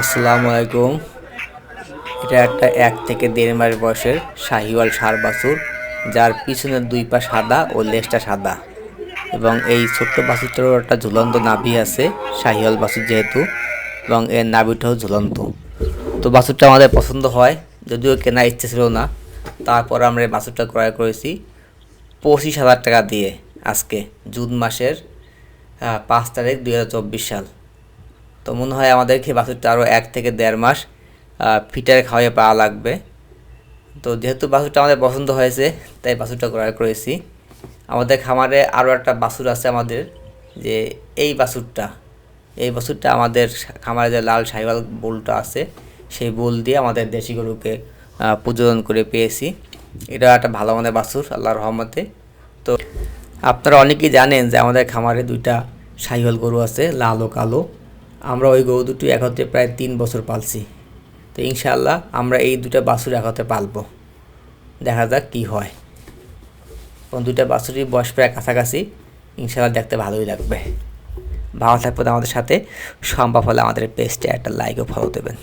আসসালামু আলাইকুম। এটা একটা এক থেকে দেড় মাস বয়সের শাহিওয়াল সার বাছুর, যার পিছনের দুই পা সাদা ও লেজটা সাদা। এবং এই ছোট্ট বাছুরটারও একটা ঝুলন্ত নাভি আছে, শাহিওয়াল বাছুর যেহেতু, এবং এর নাভিটাও ঝুলন্ত। তো বাছুরটা আমাদের পছন্দ হয়, যদিও কেনার ইচ্ছে ছিল না। তারপর আমরা এই বাছুরটা ক্রয় করেছি পঁচিশ হাজার টাকা দিয়ে আজকে, জুন মাসের পাঁচ তারিখ দুই হাজার চব্বিশ সাল। তো মনে হয় আমাদেরকে বাছুরটা আরও এক থেকে দেড় মাস ফিটারে খাওয়াইয়ে পাওয়া লাগবে। তো যেহেতু বাছুরটা আমাদের পছন্দ হয়েছে, তাই বাছুরটা ক্রয় করেছি। আমাদের খামারে আরও একটা বাছুর আছে আমাদের, যে এই বাছুরটা এই বাছুরটা আমাদের খামারে যে লাল সাইওয়াল বুলটা আছে, সেই বুল দিয়ে আমাদের দেশি গরুকে প্রজনন করে পেয়েছি। এটা একটা ভালো মানের বাছুর, আল্লাহর রহমতে। তো আপনারা অনেকেই জানেন যে আমাদের খামারে দুইটা সাইহল গরু আছে, লাল ও কালো। আমরা ওই গরু দুটি একত্রে প্রায় তিন বছর পালছি। তো ইনশাল্লাহ আমরা এই দুটা বাছুর একত্রে পালব। দেখা যাক কি হয়। এবং দুটা বাছুরই বয়স প্রায় কাছাকাছি। ইনশাল্লাহ দেখতে ভালোই লাগবে। ভালো থাকবেন আমাদের সাথে। সম্ভব হলে আমাদের পেজটা একটা লাইক ও ফলো দেবেন।